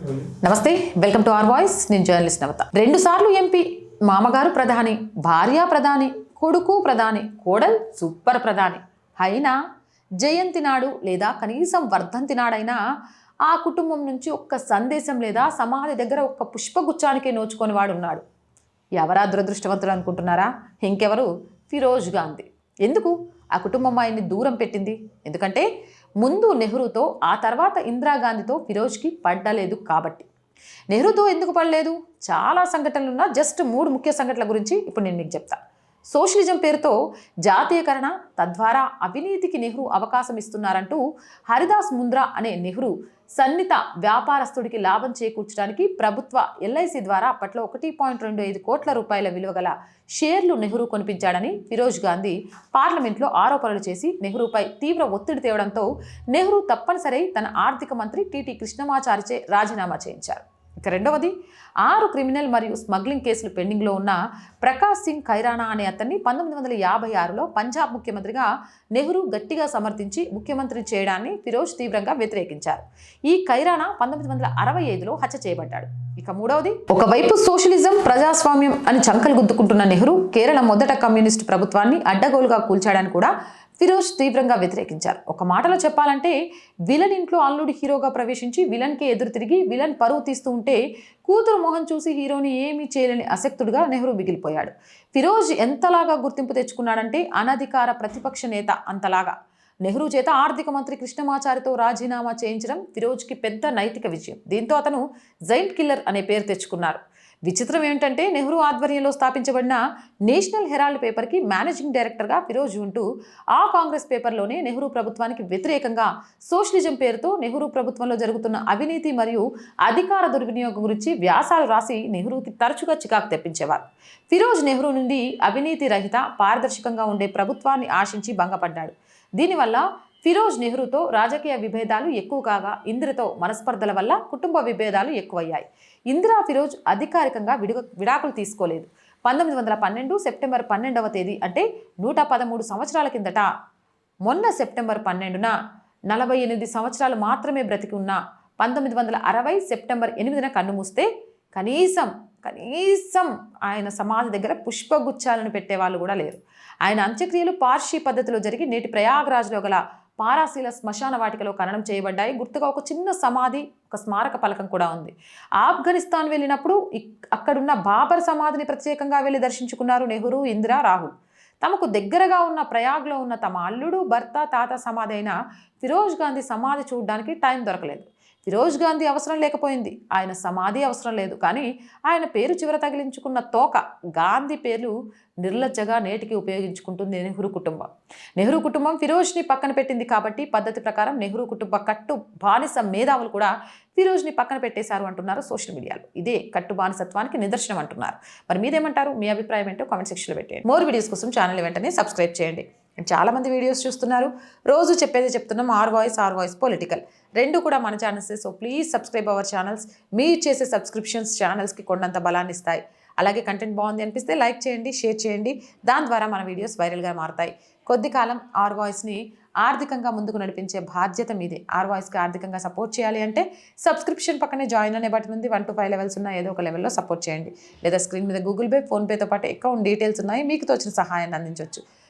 నమస్తే welcome to R voice. నేను journalist Navatha. రెండు సార్లు ఎంపీ మామగారు ప్రధాని భార్య ప్రధాని కొడుకు ప్రధాని కోడల్ సూపర్ ప్రధాని. అయినా జయంతి నాడు లేదా కనీసం వర్ధంతి నాడైనా ఆ కుటుంబం నుంచి ఒక్క సందేశం లేదా సమాధి దగ్గర ఒక్క పుష్పగుచ్చానికే నోచుకొని వాడు ఉన్నాడు. ఎవరా దురదృష్టవంతులు అనుకుంటున్నారా? ఇంకెవరు ఫిరోజ్ గాంధీ. ఎందుకు? ఆ కుటుంబం ఆయన్ని దూరం పెట్టింది. ఎందుకంటే ముందు నెహ్రూతో ఆ తర్వాత ఇందిరాగాంధీతో ఫిరోజ్కి పడ్డలేదు కాబట్టి. నెహ్రూతో ఎందుకు పడలేదు? చాలా సంఘటనలు ఉన్న జస్ట్ మూడు ముఖ్య సంఘటనల గురించి ఇప్పుడు నేను మీకు చెప్తా. సోషలిజం పేరుతో జాతీయకరణ తద్వారా అవినీతికి నెహ్రూ అవకాశం ఇస్తున్నారంటూ హరిదాస్ ముంద్రా అనే నెహ్రూ సన్నిత వ్యాపారస్తుడికి లాభం చేకూర్చడానికి ప్రభుత్వ ఎల్ఐసి ద్వారా అప్పట్లో ఒకటి పాయింట్ రెండు ఐదు కోట్ల రూపాయల విలువ గల షేర్లు నెహ్రూ కొనిపించాడని ఫిరోజ్ గాంధీ పార్లమెంట్లో ఆరోపణలు చేసి నెహ్రూపై తీవ్ర ఒత్తిడి తేవడంతో నెహ్రూ తప్పనిసరి తన ఆర్థిక మంత్రి టీటీ కృష్ణమాచారిచే రాజీనామా చేయించారు. ఇక రెండవది ఆరు క్రిమినల్ మరియు స్మగ్లింగ్ కేసులు పెండింగ్లో ఉన్న ప్రకాష్ సింగ్ ఖైరానా అనే అతన్ని పంతొమ్మిది వందల యాభై ఆరులో పంజాబ్ ముఖ్యమంత్రిగా నెహ్రూ గట్టిగా సమర్థించి ముఖ్యమంత్రి చేయడాన్ని ఫిరోజ్ తీవ్రంగా వ్యతిరేకించారు. ఈ ఖైరానా పంతొమ్మిది వందల అరవై ఐదులో హత్య చేయబడ్డాడు. ఇక మూడవది ఒకవైపు సోషలిజం ప్రజాస్వామ్యం అని చంకలు గుద్దుకుంటున్న నెహ్రూ కేరళ మొదట కమ్యూనిస్టు ప్రభుత్వాన్ని అడ్డగోలుగా కూల్చాడని కూడా ఫిరోజ్ తీవ్రంగా వ్యతిరేకించారు. ఒక మాటలో చెప్పాలంటే విలన్ ఇంట్లో అల్లుడు హీరోగా ప్రవేశించి విలన్కి ఎదురు తిరిగి విలన్ పరువు తీస్తూ ఉంటే కూతురు మొహం చూసి హీరోని ఏమీ చేయలేని అసక్తుడుగా నెహ్రూ మిగిలిపోయాడు. ఫిరోజ్ ఎంతలాగా గుర్తింపు తెచ్చుకున్నాడంటే అనధికార ప్రతిపక్ష నేత అంతలాగా. నెహ్రూ చేత ఆర్థిక మంత్రి కృష్ణమాచారితో రాజీనామా చేయించడం ఫిరోజ్కి పెద్ద నైతిక విజయం. దీంతో అతను జైంట్ కిల్లర్ అనే పేరు తెచ్చుకున్నారు. విచిత్రం ఏంటంటే నెహ్రూ ఆధ్వర్యంలో స్థాపించబడిన నేషనల్ హెరాల్డ్ పేపర్కి మేనేజింగ్ డైరెక్టర్గా ఫిరోజ్ ఉంటూ ఆ కాంగ్రెస్ పేపర్లోనే నెహ్రూ ప్రభుత్వానికి వ్యతిరేకంగా సోషలిజం పేరుతో నెహ్రూ ప్రభుత్వంలో జరుగుతున్న అవినీతి మరియు అధికార దుర్వినియోగం గురించి వ్యాసాలు రాసి నెహ్రూకి తరచుగా చికాకు తెప్పించేవారు. ఫిరోజ్ నెహ్రూ నుండి అవినీతి రహిత పారదర్శకంగా ఉండే ప్రభుత్వాన్ని ఆశించి భంగపడ్డాడు. దీనివల్ల ఫిరోజ్ నెహ్రూతో రాజకీయ విభేదాలు ఎక్కువ కాగా ఇందిరతో మనస్పర్ధల వల్ల కుటుంబ విభేదాలు ఎక్కువయ్యాయి. ఇందిరా ఫిరోజ్ అధికారికంగా విడుగ విడాకులు తీసుకోలేదు. పంతొమ్మిది వందల పన్నెండు సెప్టెంబర్ పన్నెండవ తేదీ అంటే నూట పదమూడు సంవత్సరాల కిందట. మొన్న సెప్టెంబర్ పన్నెండున నలభై ఎనిమిది సంవత్సరాలు మాత్రమే బ్రతికి ఉన్న పంతొమ్మిది వందల అరవై సెప్టెంబర్ ఎనిమిదిన కన్నుమూస్తే కనీసం కనీసం ఆయన సమాధి దగ్గర పుష్పగుచ్చాలను పెట్టేవాళ్ళు కూడా లేరు. ఆయన అంత్యక్రియలు పార్షి పద్ధతిలో జరిగి నేటి ప్రయాగరాజ్లో గల పారాశీల శ్మశాన వాటికలో ఖననం చేయబడ్డాయి. గుర్తుగా ఒక చిన్న సమాధి ఒక స్మారక పలకం కూడా ఉంది. ఆఫ్ఘనిస్తాన్ వెళ్ళినప్పుడు ఇక్- అక్కడున్న బాబర్ సమాధిని ప్రత్యేకంగా వెళ్ళి దర్శించుకున్నారు నెహ్రూ ఇందిరా రాహుల్. తమకు దగ్గరగా ఉన్న ప్రయాగ్లో ఉన్న తమ అల్లుడు భర్త తాత సమాధి అయిన ఫిరోజ్ గాంధీ సమాధి చూడడానికి టైం దొరకలేదు. ఫిరోజ్ గాంధీ అవసరం లేకపోయింది. ఆయన సమాధి అవసరం లేదు. కానీ ఆయన పేరు చివర తగిలించుకున్న తోక గాంధీ పేర్లు నిర్లజ్జగా నేటికి ఉపయోగించుకుంటుంది నెహ్రూ కుటుంబం. నెహ్రూ కుటుంబం ఫిరోజ్ని పక్కన పెట్టింది కాబట్టి పద్ధతి ప్రకారం నెహ్రూ కుటుంబ కట్టు బానిస మేధావులు కూడా ఫిరోజ్ని పక్కన పెట్టేశారు అంటున్నారు సోషల్ మీడియాలో. ఇదే కట్టు బానిసత్వానికి నిదర్శనం అంటున్నారు. మరి మీదేమంటారు మీ అభిప్రాయం ఏంటో కామెంట్ సెక్షన్లో పెట్టండి మోర్ వీడియోస్ కోసం ఛానల్ వెంటనే సబ్స్క్రైబ్ చేయండి. చాలామంది వీడియోస్ చూస్తున్నారు. రోజు చెప్పేది చెప్తున్నాం R voice R voice political రెండు కూడా మన channels so please subscribe our channels మీరు చేసే సబ్స్క్రిప్షన్స్ ఛానల్స్కి కొండంత బలాన్ని ఇస్తాయి. అలాగే కంటెంట్ బాగుంది అనిపిస్తే లైక్ చేయండి షేర్ చేయండి. దాని ద్వారా మన వీడియోస్ వైరల్గా మారుతాయి. కొద్ది కాలం ఆర్ వాయిస్ని ఆర్థికంగా ముందుకు నడిపించే బాధ్యత మీదే. ఆర్ వాయిస్కి ఆర్థికంగా సపోర్ట్ చేయాలి అంటే సబ్స్క్రిప్షన్ పక్కనే జాయిన్ అనే బటన్ ఉంది. వన్ టు ఫైవ్ లెవెల్స్ ఉన్న ఏదో ఒక లెవెల్లో సపోర్ట్ చేయండి. లేదా స్క్రీన్ మీద గూగుల్ పే ఫోన్పేతో పాటు అకౌంట్ డీటెయిల్స్ ఉన్నాయి. మీకు తోచిన సహాయాన్ని అందించవచ్చు